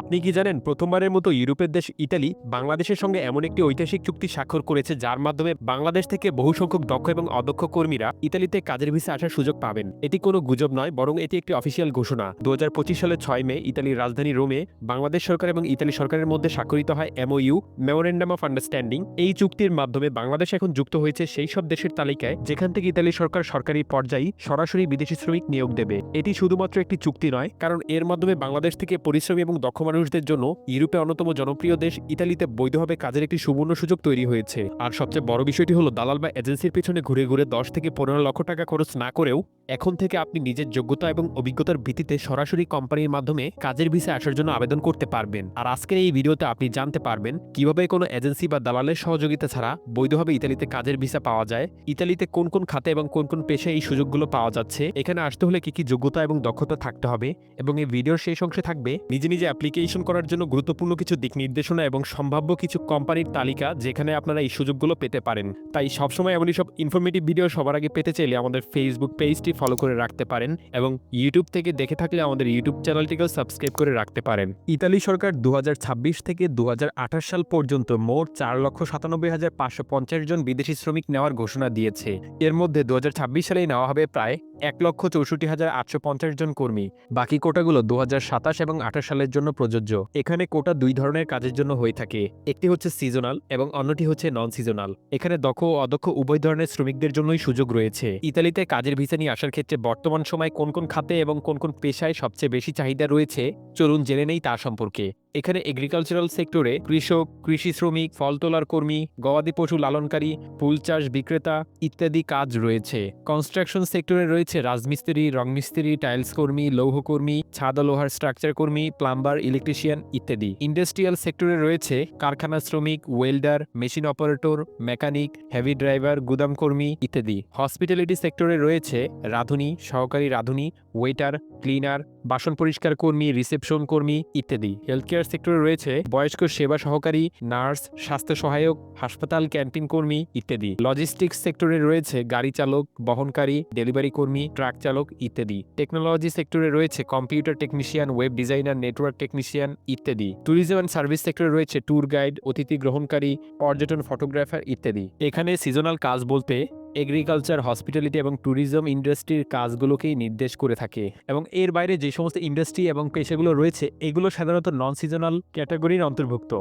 আপনি কি জানেন, প্রথমবারের মতো ইউরোপের দেশ ইতালি বাংলাদেশের সঙ্গে এমন একটি ঐতিহাসিক চুক্তি স্বাক্ষর করেছে, যার মাধ্যমে বাংলাদেশ থেকে বহু সংখ্যক দক্ষ এবং অদক্ষ কর্মীরা ইতালিতে কাজের ভিসা আসার সুযোগ পাবেন। এটি কোনো গুজব নয়, বরং এটি একটি অফিসিয়াল ঘোষণা। দু হাজার পঁচিশ সালের ছয় মে ইতালির রাজধানী রোমে বাংলাদেশ সরকার এবং ইতালি সরকারের মধ্যে স্বাক্ষরিত হয় এমওইউ মেমোরেন্ডাম অফ আন্ডারস্ট্যান্ডিং এই চুক্তির মাধ্যমে বাংলাদেশ এখন যুক্ত হয়েছে সেই সব দেশের তালিকায়, যেখান থেকে ইতালি সরকার সরকারি পর্যায়ে সরাসরি বিদেশি শ্রমিক নিয়োগ দেবে। এটি শুধুমাত্র একটি চুক্তি নয়, কারণ এর মাধ্যমে বাংলাদেশ থেকে পরিশ্রমী এবং দক্ষ মানুষদের জন্য ইউরোপে অন্যতম জনপ্রিয় দেশ ইতালিতে বৈধভাবে কাজের একটি সুবর্ণ সুযোগ তৈরি হয়েছে। আর সবচেয়ে বড় বিষয়টি হলো দালাল বা এজেন্সির পিছনে ঘুরে ঘুরে দশ থেকে পনেরো লক্ষ টাকা খরচ না করেও এখন থেকে আপনি নিজের যোগ্যতা এবং অভিজ্ঞতার ভিত্তিতে সরাসরি কোম্পানির মাধ্যমে কাজের ভিসা আসার জন্য আবেদন করতে পারবেন। আর আজকের এই ভিডিওতে আপনি জানতে পারবেন কীভাবে কোনো এজেন্সি বা দালালের সহযোগিতা ছাড়া বৈধভাবে ইতালিতে কাজের ভিসা পাওয়া যায়, ইতালিতে কোন কোন খাতে এবং কোন কোন পেশায় এই সুযোগগুলো পাওয়া যাচ্ছে, এখানে আসতে হলে কি কি যোগ্যতা এবং দক্ষতা থাকতে হবে, এবং এই ভিডিওর শেষ অংশে থাকবে নিজে নিজে অ্যাপ্লিকেশন করার জন্য গুরুত্বপূর্ণ কিছু দিক নির্দেশনা এবং সম্ভাব্য কিছু কোম্পানির তালিকা যেখানে আপনারা এই সুযোগগুলো পেতে পারেন। তাই সবসময় এমনই সব ইনফরমেটিভ ভিডিও সবার আগে পেতে চাইলে আমাদের ফেসবুক পেজটি ফলো করে রাখতে পারেন এবং ইউটিউব থেকে দেখে থাকলে আমাদের ইউটিউব চ্যানেলটিকেও সাবস্ক্রাইব করে রাখতে পারেন। ইতালি সরকার দু হাজার ছাব্বিশ থেকে দু হাজার আঠাশ সাল পর্যন্ত মোট চার লক্ষ সাতানব্বই হাজার পাঁচশো পঞ্চাশ জন বিদেশি শ্রমিক নেওয়ার ঘোষণা দিয়েছে। এর মধ্যে দু হাজার ছাব্বিশ সালেই নেওয়া হবে প্রায় এক লক্ষ চৌষট্টি হাজার আটশো পঞ্চাশ জন কর্মী, বাকি কোটাগুলো দু সাতাশ এবং আঠাশ সালের জন্য প্রযোজ্য। এখানে কোটা দুই ধরনের কাজের জন্য হয়ে থাকে। একটি হচ্ছে সিজনাল এবং অন্যটি হচ্ছে নন সিজনাল এখানে দক্ষ ও অদক্ষ উভয় ধরনের শ্রমিকদের জন্যই সুযোগ রয়েছে। ইতালিতে কাজের ভিসা নিয়ে আসার ক্ষেত্রে বর্তমান সময় কোন কোন খাতে এবং কোন কোন পেশায় সবচেয়ে বেশি চাহিদা রয়েছে? চলুন জেনে নেই তা সম্পর্কে। এখানে এগ্রিকালচারাল সেক্টরে কৃষক, কৃষি শ্রমিক, ফল তোলার কর্মী, গবাদি পশু লালনকারী, ফুল চাষ বিক্রেতা ইত্যাদি কাজ রয়েছে। কনস্ট্রাকশন সেক্টরে রয়েছে রাজমিস্ত্রি, রংমিস্ত্রি টাইলস কর্মী লৌহকর্মী ছাদ লোহার স্ট্রাকচার কর্মী প্লাম্বার ইলেকট্রিশিয়ান ইত্যাদি। ইন্ডাস্ট্রিয়াল সেক্টরে রয়েছে কারখানা শ্রমিক welder machine operator mechanic heavy driver গুদাম কর্মী ইত্যাদি। হসপিটালিটি সেক্টরে রয়েছে রাঁধুনি, সহকারী রাঁধুনি ওয়েটার ক্লিনার বাসন পরিষ্কার কর্মী, রিসেপশন কর্মী ইত্যাদি। হেলথ কেয়ার সেক্টরে রয়েছে বয়স্ক সেবা সহকারী, নার্স, স্বাস্থ্য সহায়ক, হাসপাতাল, ক্যান্টিন কর্মী ইত্যাদি। লজিস্টিক্স সেক্টরে রয়েছে গাড়ি চালক, বহনকারী ডেলিভারি কর্মী ট্রাক চালক ইত্যাদি। টেকনোলজি সেক্টরে রয়েছে computer technician web designer network technician ইত্যাদি। ট্যুরিজম অ্যান্ড সার্ভিস সেক্টরে রয়েছে ট্যুর গাইড অতিথি গ্রহণকারী, পর্যটন ফটোগ্রাফার ইত্যাদি। এখানে সিজনাল কাজ বলতে এগ্রিকালচার হসপিটালিটি এবং ট্যুরিজম ইন্ডাস্ট্রির কাজগুলোকেই নির্দেশ করে থাকে। এবং এর বাইরে যে সমস্ত ইন্ডাস্ট্রি এবং পেশাগুলো রয়েছে, এগুলো সাধারণত নন সিজনাল ক্যাটাগরির অন্তর্ভুক্ত।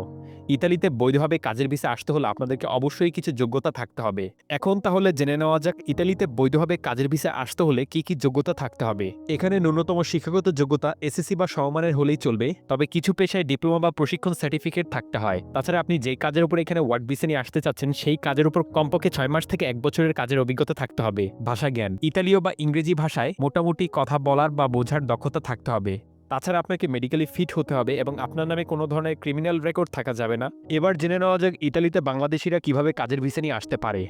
ইতালিতে বৈধভাবে কাজের ভিসা আসতে হলে আপনাদেরকে অবশ্যই কিছু যোগ্যতা থাকতে হবে। এখন তাহলে জেনে নেওয়া যাক, ইতালিতে বৈধভাবে কাজের ভিসা আসতে হলে কি কি যোগ্যতা থাকতে হবে। এখানে ন্যূনতম শিক্ষাগত যোগ্যতা এসএসসি বা সমমানের হলেই চলবে, তবে কিছু পেশায় ডিপ্লোমা বা প্রশিক্ষণ সার্টিফিকেট থাকতে হয়। তাছাড়া আপনি যেই কাজের উপর এখানে ওয়ার্ক ভিসা নিয়ে আসতে চাচ্ছেন, সেই কাজের উপর কমপক্ষে ছয় মাস থেকে এক বছরের কাজের অভিজ্ঞতা থাকতে হবে। ভাষা জ্ঞান। ইতালীয় বা ইংরেজি ভাষায় মোটামুটি কথা বলার বা বোঝার দক্ষতা থাকতে হবে। তাছাড়া আপনাকে মেডিকেলি ফিট হতে হবে এবং আপনার নামে কোনো ধরনের ক্রিমিনাল রেকর্ড থাকা যাবে না। এবার জেনে নেওয়া যাক ইতালিতে বাংলাদেশিরা কীভাবে কাজের ভিসা নিয়ে আসতে পারে।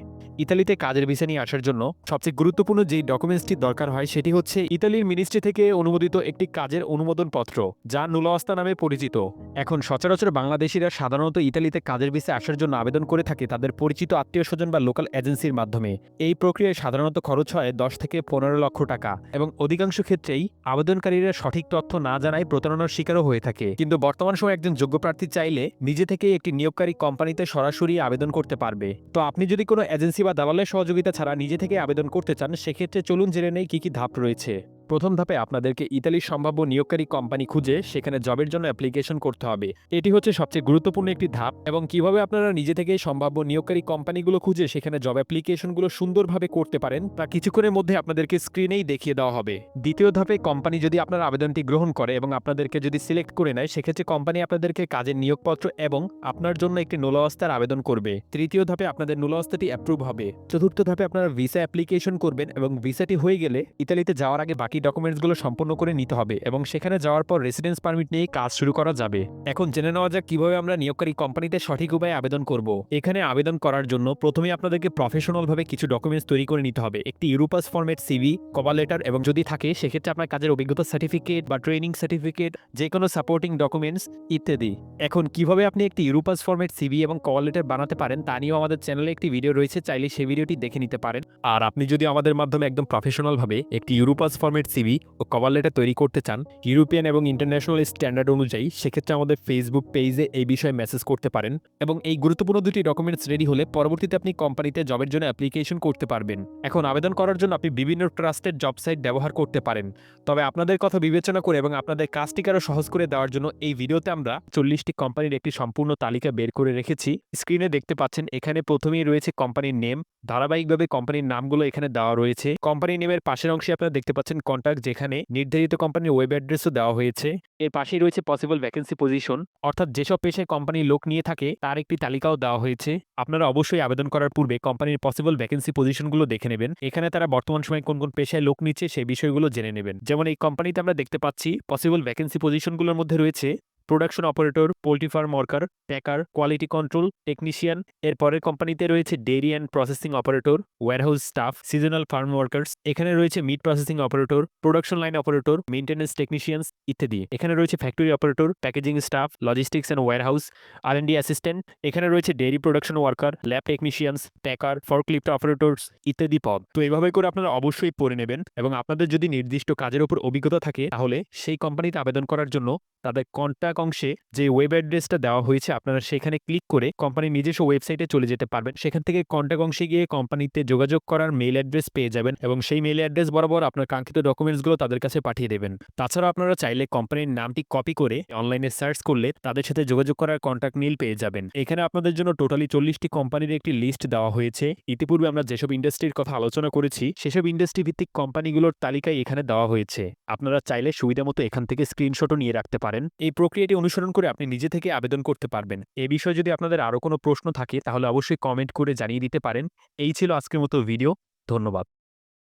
ইতালিতে কাজের ভিসা নিয়ে আসার জন্য সবচেয়ে গুরুত্বপূর্ণ যেই ডকুমেন্টসটি দরকার হয় সেটি হচ্ছে ইতালির মিনিস্ট্রি থেকে অনুমোদিত একটি কাজের অনুমোদন পত্র যা নুলাস্তা নামে পরিচিত। এখন সচরাচর বাংলাদেশিরা সাধারণত ইতালিতে কাজের ভিসা আসার জন্য আবেদন করে থাকে তাদের পরিচিত আত্মীয় স্বজন বা লোকাল এজেন্সির মাধ্যমে। এই প্রক্রিয়ায় সাধারণত খরচ হয় দশ থেকে পনেরো লক্ষ টাকা এবং অধিকাংশ ক্ষেত্রেই আবেদনকারীরা সঠিক তথ্য না জানায় প্রতারণার শিকারও হয়ে থাকে। কিন্তু বর্তমান সময় একজন যোগ্য প্রার্থী চাইলে নিজে থেকে একটি নিয়োগকারী কোম্পানিতে সরাসরি আবেদন করতে পারবে। তো আপনি যদি কোনো এজেন্সি বা দালালের সহযোগিতা ছাড়া নিজে থেকে আবেদন করতে চান, সেক্ষেত্রে চলুন জেনে নেই কি কি ধাপ রয়েছে। প্রথম ধাপে আপনাদেরকে ইতালির সম্ভাব্য নিয়োগকারী কোম্পানি খুঁজে সেখানে জবের জন্য অ্যাপ্লিকেশন করতে হবে। এটি হচ্ছে সবচেয়ে গুরুত্বপূর্ণ একটি ধাপ এবং কীভাবে আপনারা নিজে থেকে সম্ভাব্য নিয়োগকারী কোম্পানিগুলো খুঁজে সেখানে জব অ্যাপ্লিকেশনগুলো সুন্দরভাবে করতে পারেন তা কিছুক্ষণের মধ্যে আপনাদেরকে স্ক্রিনেই দেখিয়ে দেওয়া হবে। দ্বিতীয় ধাপে কোম্পানি যদি আপনার আবেদনটি গ্রহণ করে এবং আপনাদেরকে যদি সিলেক্ট করে নেয়, সেক্ষেত্রে কোম্পানি আপনাদেরকে কাজের নিয়োগপত্র এবং আপনার জন্য একটি নুলাস্তার আবেদন করবে। তৃতীয় ধাপে আপনাদের নুলাস্তাটি অ্যাপ্রুভ হবে। চতুর্থ ধাপে আপনারা ভিসা অ্যাপ্লিকেশন করবেন এবং ভিসাটি হয়ে গেলে ইতালিতে যাওয়ার আগে বাকি ডকুমেন্টসগুলো সম্পন্ন করে নিতে হবে এবং সেখানে যাওয়ার পর রেসিডেন্স পারমিট নিয়ে কাজ শুরু করা যাবে। এখন জেনে নেওয়া যাক কীভাবে আমরা নিয়োগকারী কোম্পানিতে সঠিক উপায়ে আবেদন করব। এখানে আবেদন করার জন্য প্রথমে আপনাদেরকে প্রফেশনালভাবে কিছু ডকুমেন্টস তৈরি করে নিতে হবে। একটি Europass format CV cover letter এবং যদি থাকে, সেক্ষেত্রে আপনার কাজের অভিজ্ঞতা সার্টিফিকেট বা ট্রেনিং সার্টিফিকেট যে কোনো সাপোর্টিং ডকুমেন্টস ইত্যাদি। এখন কীভাবে আপনি একটি ইউরোপাস ফরম্যাট সিভি এবং কভার লেটার বানাতে পারেন, তা নিয়েও আমাদের চ্যানেলে একটি ভিডিও রয়েছে, চাইলে সেই ভিডিওটি দেখে নিতে পারেন। আর আপনি যদি আমাদের মাধ্যমে একদম প্রফেশনালভাবে একটি ইউরোপাস ফরম্যাট আপডেটেড সিভি ও কভার লেটার তৈরি করতে চান ইউরোপিয়ান এবং ইন্টারন্যাশনাল স্ট্যান্ডার্ড অনুযায়ী সেক্ষেত্রে আমাদের ফেসবুক পেজে এই বিষয়ে মেসেজ করতে পারেন এবং এই গুরুত্বপূর্ণ দুটি ডকুমেন্টস রেডি হলে পরবর্তীতে আপনি কোম্পানিতে জবের জন্য অ্যাপ্লিকেশন করতে পারবেন। এখন আবেদন করার জন্য আপনি বিভিন্ন ট্রাস্টের জব সাইট ব্যবহার করতে পারেন। তবে আপনাদের কথা বিবেচনা করে এবং আপনাদের কাজটিকে আরও সহজ করে দেওয়ার জন্য এই ভিডিওতে আমরা চল্লিশটি কোম্পানির একটি সম্পূর্ণ তালিকা বের করে রেখেছি। স্ক্রিনে দেখতে পাচ্ছেন, এখানে প্রথমেই রয়েছে কোম্পানির নেম ধারাবাহিকভাবে কোম্পানির নামগুলো এখানে দেওয়া রয়েছে। কোম্পানি নেমের পাশের অংশে আপনারা দেখতে পাচ্ছেন কন্ট্যাক্ট যেখানে নির্ধারিত কোম্পানির ওয়েব অ্যাড্রেসও দেওয়া হয়েছে। এর পাশেই রয়েছে পসিবল ভ্যাকেন্সি পজিশন অর্থাৎ যেসব পেশায় কোম্পানি লোক নিয়ে থাকে তার একটি তালিকাও দেওয়া হয়েছে। আপনারা অবশ্যই আবেদন করার পূর্বে কোম্পানির পসিবল ভ্যাকেন্সি পজিশনগুলো দেখে নেবেন। এখানে তারা বর্তমান সময়ে কোন কোন পেশায় লোক নিচ্ছে সেই বিষয়গুলো জেনে নেবেন। যেমন এই কোম্পানিতে আমরা দেখতে পাচ্ছি পসিবল ভ্যাকেন্সি পজিশনগুলোর মধ্যে রয়েছে production operator, poultry farm worker, packer, quality control, technician এর পরের কোম্পানিতে রয়েছে dairy and processing operator warehouse staff, seasonal farm workers, এখানে রয়েছে meat processing operator, production line operator maintenance technicians ইত্যাদি। এখানে রয়েছে factory operator, packaging staff, logistics and warehouse R and assistant, এখানে রয়েছে dairy production worker, lab technicians, packer, forklift operators ইত্যাদি পদ। তো এইভাবে করে আপনারা অবশ্যই পড়ে নেবেন এবং আপনাদের যদি নির্দিষ্ট কাজের উপর অভিজ্ঞতা থাকে, তাহলে সেই কোম্পানিতে আবেদন করার জন্য তাদের কন্ট্যাক্ট অংশে যে ওয়েব অ্যাড্রেসটা দেওয়া হয়েছে, আপনারা সেখানে ক্লিক করে কোম্পানির নিজস্ব ওয়েবসাইটে চলে যেতে পারবেন। সেখান থেকে কন্ট্যাক্ট অংশে গিয়ে কোম্পানিতে যোগাযোগ করার মেইল অ্যাড্রেস পেয়ে যাবেন এবং সেই মেইল অ্যাড্রেস বরাবর আপনার কাঙ্ক্ষিত ডকুমেন্টসগুলো তাদের কাছে পাঠিয়ে দেবেন। তাছাড়া আপনারা চাইলে কোম্পানির নামটি কপি করে অনলাইনে সার্চ করলে তাদের সাথে যোগাযোগ করার কন্ট্যাক্ট মেইল পেয়ে যাবেন। এখানে আপনাদের জন্য টোটালি চল্লিশটি কোম্পানির একটি লিস্ট দেওয়া হয়েছে। ইতিপূর্বে আমরা যেসব ইন্ডাস্ট্রির কথা আলোচনা করেছি, সেসব ইন্ডাস্ট্রি ভিত্তিক কোম্পানিগুলোর তালিকায় এখানে দেওয়া হয়েছে। আপনারা চাইলে সুবিধা মতো এখান থেকে স্ক্রিনশটও নিয়ে রাখতে পারেন। এই প্রক্রিয়াটি অনুসরণ করে আপনি নিজে থেকে আবেদন করতে পারবেন। এ বিষয়ে যদি আপনাদের আরও কোনো প্রশ্ন থাকে, তাহলে অবশ্যই কমেন্ট করে জানিয়ে দিতে পারেন। এই ছিল আজকের মতো ভিডিও ধন্যবাদ।